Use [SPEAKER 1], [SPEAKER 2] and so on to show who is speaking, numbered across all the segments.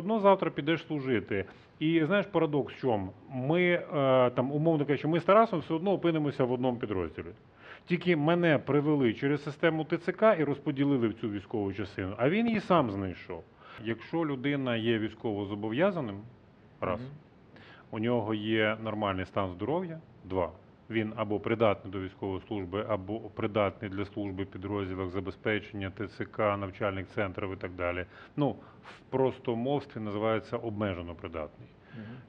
[SPEAKER 1] одно завтра підеш служити. І знаєш, парадокс в чому? Ми е, там, умовно кажучи, ми з Тарасом все одно опинимося в одному підрозділі. Тільки мене привели через систему ТЦК і розподілили в цю військову частину, а він її сам знайшов. Якщо людина є військово зобов'язаним, раз,
[SPEAKER 2] Мгм.
[SPEAKER 1] у нього є нормальний стан здоров'я, два. Він або придатний до військової служби, або придатний для служби підрозділах забезпечення ТЦК, навчальних центрів і так далі. Ну, в простомовстві називається обмежено придатний.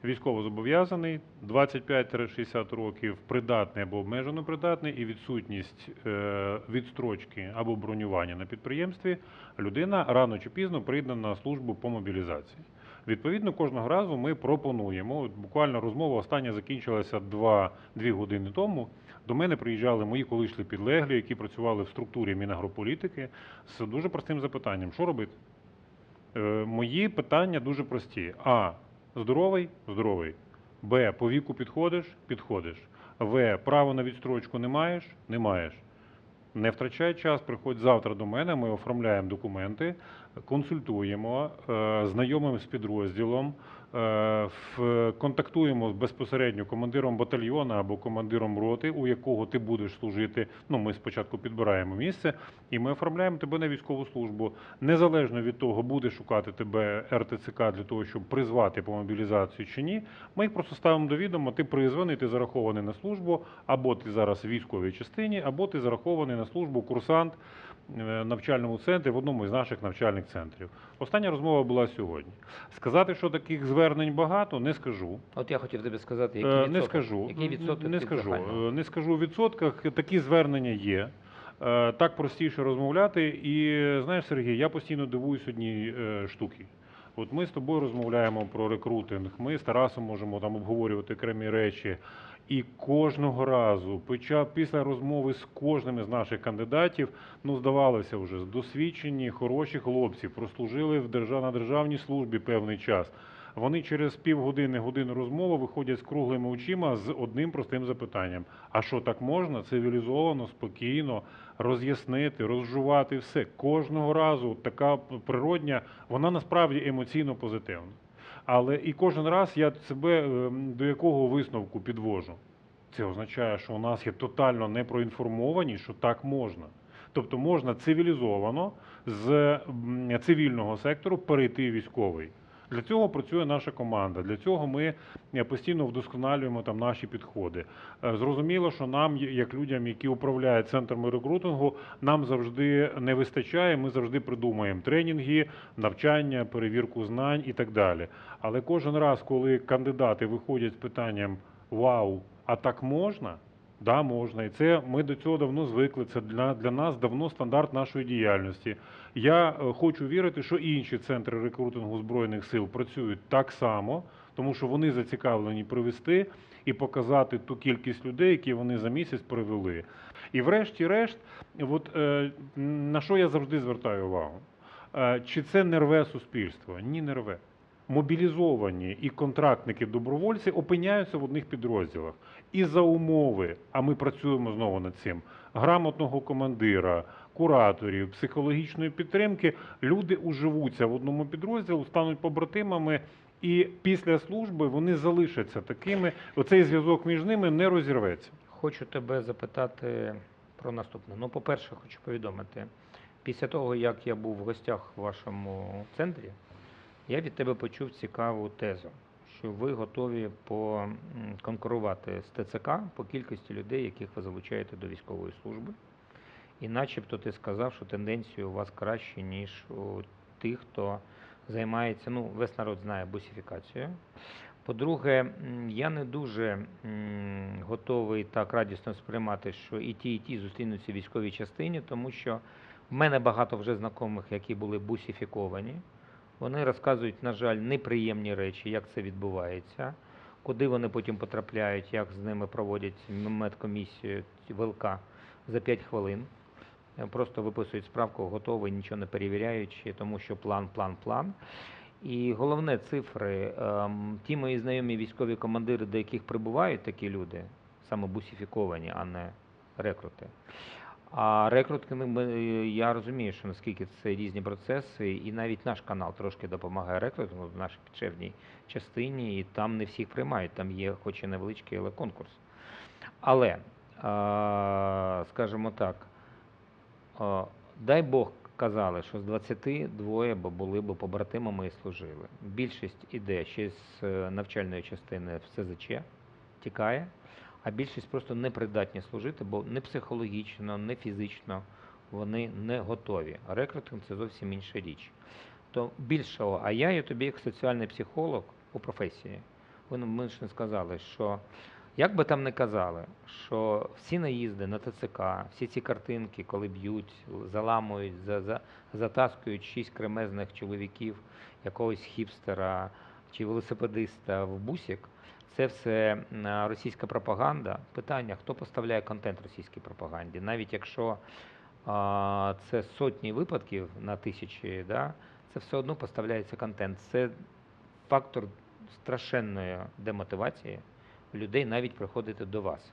[SPEAKER 1] Військово зобов'язаний 25-60 років, придатний або обмежено придатний, і відсутність е, відстрочки або бронювання на підприємстві, людина рано чи пізно прийде на службу по мобілізації. Відповідно, кожного разу ми пропонуємо. Буквально розмова остання закінчилася 2-2 години тому. До мене приїжджали мої колишні підлеглі, які працювали в структурі Мінагрополітики, з дуже простим запитанням: що робити? Е, мої питання дуже прості: А. Здоровий? Здоровий. Б. По віку підходиш? Підходиш. В. Право на відстрочку не маєш? Не маєш. Не втрачай час, приходь завтра до мене, ми оформляємо документи, консультуємо, е, знайомимо з підрозділом, контактуємо з безпосередньо командиром батальйону або командиром роти, у якого ти будеш служити. Ну, ми спочатку підбираємо місце, і ми оформляємо тебе на військову службу. Незалежно від того, буде шукати тебе РТЦК для того, щоб призвати по мобілізацію чи ні. Ми їх просто ставимо до відома, ти призваний, ти зарахований на службу, або ти зараз в військовій частині, або ти зарахований на службу курсант е, навчальному центрі в одному із наших навчальних центрів. Остання розмова була сьогодні. Сказати, що таких звернень багато, не скажу.
[SPEAKER 2] От я хотів тобі сказати,
[SPEAKER 1] Е,
[SPEAKER 2] який відсоток,
[SPEAKER 1] Не скажу.
[SPEAKER 2] який відсоток
[SPEAKER 1] не скажу. Е, Не скажу в відсотках. Такі звернення є. Е, Так простіше розмовляти. І знаєш, Сергій, я постійно дивуюсь одній е, штуки. От ми з тобою розмовляємо про рекрутинг, ми з Тарасом можемо там обговорювати окремі речі. І кожного разу, пича- після розмови з кожним із наших кандидатів, ну здавалося вже досвідчені, хороші хлопці, прослужили в держав... на державній службі певний час. Вони через півгодини, годину розмови виходять з круглими очима з одним простим запитанням: а що так можна цивілізовано, спокійно роз'яснити, розжувати все кожного разу. Така природня, вона насправді емоційно позитивна. Але і кожен раз я себе ем, до якого висновку підвожу. Це означає, що у нас є тотально непроінформовані, що так можна. Тобто можна цивілізовано з цивільного сектору перейти військовий. Для цього працює наша команда. Для цього ми е, постійно вдосконалюємо там наші підходи. Е, Зрозуміло, що нам, як людям, які управляють центрами рекрутингу, нам завжди не вистачає. Ми завжди придумаємо тренінги, навчання, перевірку знань і так далі. Але кожен раз, коли кандидати виходять з питанням Вау, а так можна? Да, можна. І це ми до цього давно звикли. Це для, для нас давно стандарт нашої діяльності. Я е, хочу вірити, що інші центри рекрутингу збройних сил працюють так само, тому що вони зацікавлені привести і показати ту кількість людей, які вони за місяць привели. І врешті-решт, от е, на що я завжди звертаю увагу? Е, чи це не рве суспільство? Ні, не рве. Мобілізовані і контрактники добровольці опиняються в одних підрозділах. І за умови, а ми працюємо знову над цим, грамотного командира, кураторів, психологічної підтримки, люди уживуться в одному підрозділу, стануть побратимами, і після служби вони залишаться такими. Оцей зв'язок між ними не розірветься.
[SPEAKER 2] Хочу тебе запитати про наступне. Ну, по-перше, хочу повідомити, після того, як я був в гостях в вашому центрі, я від тебе почув цікаву тезу, що ви готові поконкурувати з ТЦК по кількості людей, яких ви залучаєте до військової служби. І начебто ти сказав, що тенденції у вас кращі, ніж у тих, хто займається, ну, весь народ знає бусифікацією. По-друге, я не дуже готовий так радісно сприймати, що і ті, і ті зустрінуться в військовій частині, тому що в мене багато вже знайомих, які були бусифіковані. Вони розказують, на жаль, неприємні речі, як це відбувається, куди вони потім потрапляють, як з ними проводять медкомісію ВЛК за 5 хвилин. Е, Просто виписують справку, готовий, нічого не перевіряючи, тому що план, план, план. І головне цифри. ем, Ті мої знайомі військові командири, до яких прибувають такі люди, саме бусифіковані, а не рекрути. А рекрутинг, ми- я розумію, що наскільки це різні процеси, і навіть наш канал трошки допомагає рекрутингу в нашій підшефній частині, і там не всіх приймають, там є хоч і невеличкий, але конкурс. Але, скажімо так, дай Бог казали, що з 20 двоє були б побратимами і служили. Більшість іде ще з е, навчальної частини в СЗЧ, тікає, а більшість просто не придатні служити, бо не психологічно, не фізично вони не готові. Рекрутинг це зовсім інша річ. То більшого, а я є тобі як соціальний психолог у професії. Ми ж не сказали, що як би там не казали, що всі наїзди на ТЦК, всі ці картинки, коли б'ють, заламують, за, за, затаскують шість кремезних чоловіків, якогось хіпстера чи велосипедиста в бусік, це все російська пропаганда. Питання, хто поставляє контент російській пропаганді, навіть якщо а, це сотні випадків на тисячі, да, це все одно поставляється контент. Це фактор страшенної демотивації людей навіть приходити до вас.